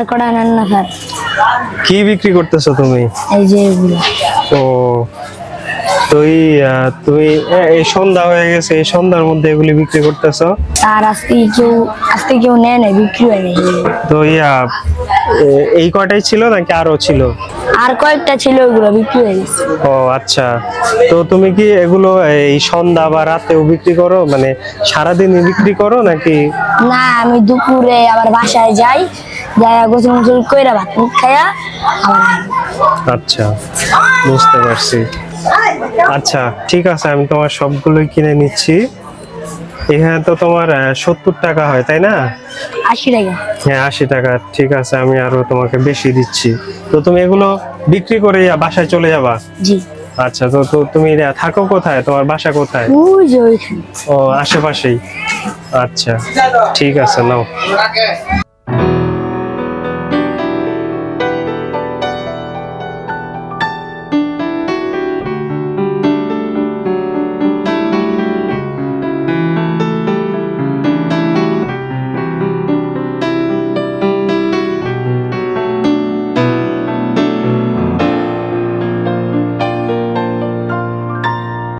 আর কটা নেন না স্যার কি বিক্রি করতেছো তুমি? এই যে ও তুই এ- এই সন্ধ্যা হয়ে গেছে এই সন্ধ্যার মধ্যে এগুলি বিক্রি করতেছো? আর আজকে কেউ আজকে কেউ নেয় না বিক্রি হয় না তো ইয়া এই কয়টাই ছিল নাকি আরও ছিল? আর কয়েকটা ছিল ওইগুলো বিক্রি হয়ে গেছে। ও আচ্ছা। তো তুমি কি এগুলো এই সন্ধ্যা বা রাতেও বিক্রি করো? মানে সারাদিনই বিক্রি করো নাকি? না আমি দুপুরে আবার বাসায় যাই যাই গোসল মোসল কইরা ভাত খাইয়া আবার আচ্ছা বুঝতে পারছি। আচ্ছা ঠিক আছে আমি তোমার সবগুলোই কিনে নিচ্ছি। এখানে তো তোমার সত্তর টাকা হয় তাই না? আশি টাকা। হ্যাঁ আশি টাকা ঠিক আছে আমি আরও তোমাকে বেশি দিচ্ছি। তো তুমি এগুলো বিক্রি করে বাসায় চলে যাবা? জি। আচ্ছা তো তুমি থাকো কোথায়? তোমার বাসা কোথায়? ও আশেপাশেই। আচ্ছা ঠিক আছে নাও।